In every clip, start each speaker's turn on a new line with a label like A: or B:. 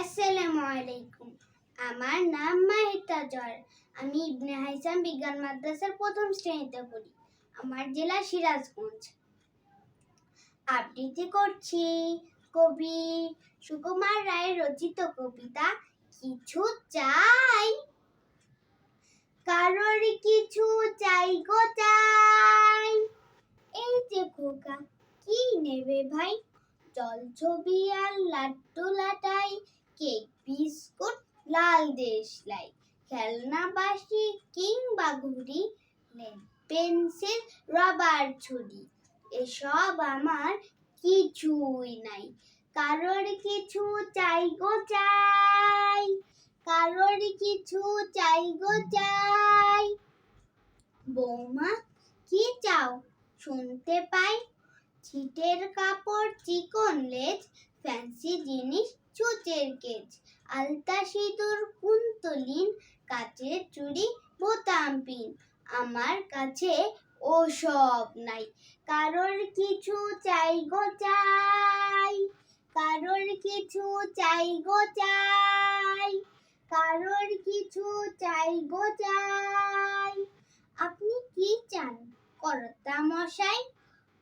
A: আসসালামু আলাইকুম। আমার নাম মাহিতা জয়। আমি ইবনে হাইসাম বিজ্ঞান মাদ্রাসার প্রথম শ্রেণীতে পড়ি। আমার জেলা সিরাজগঞ্জ। আবৃত্তি করছি কবি সুকুমার রায়ের রচিত কবিতা, কিছু চাই। কারোর কিছু চাই গো চাই। এই যে খোকা, কি নেবে ভাই? জল ছবি আর লাড্ডু লাটাই কেক বিস্কুট, লাল দেশলাই খেলনা বাসি কিংবা ঘুড়ি পেন্সিল, রবার ছুরি। এসব আমার কিছুই নাই। কারোর কিছু চাই গো চাই। কারোর কিছু চাই গো চাই। বৌমা, কি চাও? শুনতে পাই। ছিটের কাপড়, চিকন লেজ ফ্যান্সি জিনিস ছুঁচের কেজ আলতা সিঁদুর, কুন্তলিন কাচের চুড়ি বোতাম পিন। আমার কাছে ও সব নাই। কারোর কিছু চাই গো চাই। কারোর কিছু চাই গো চাই। কারোর কিছু চাই গো চাই। আপনি কি চান, কর্তা মশাই?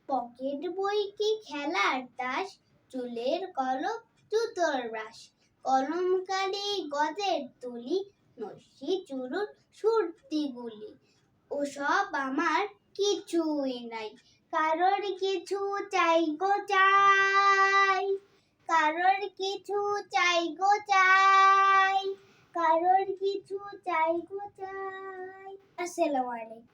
A: পকেট বই কি খেলার তাস চুলের কলম জুতোর ব্রাশ কলম কালি গজের তুলি, নস্যি, চুরুট সুরতি গুলি। ওসব আমার কিছুই নাই। কারোর কিছু চাই গো চাই। কারোর কিছু চাই গো চাই। কারোর কিছু চাই গো চাই। আসসালামু আলাইকুম।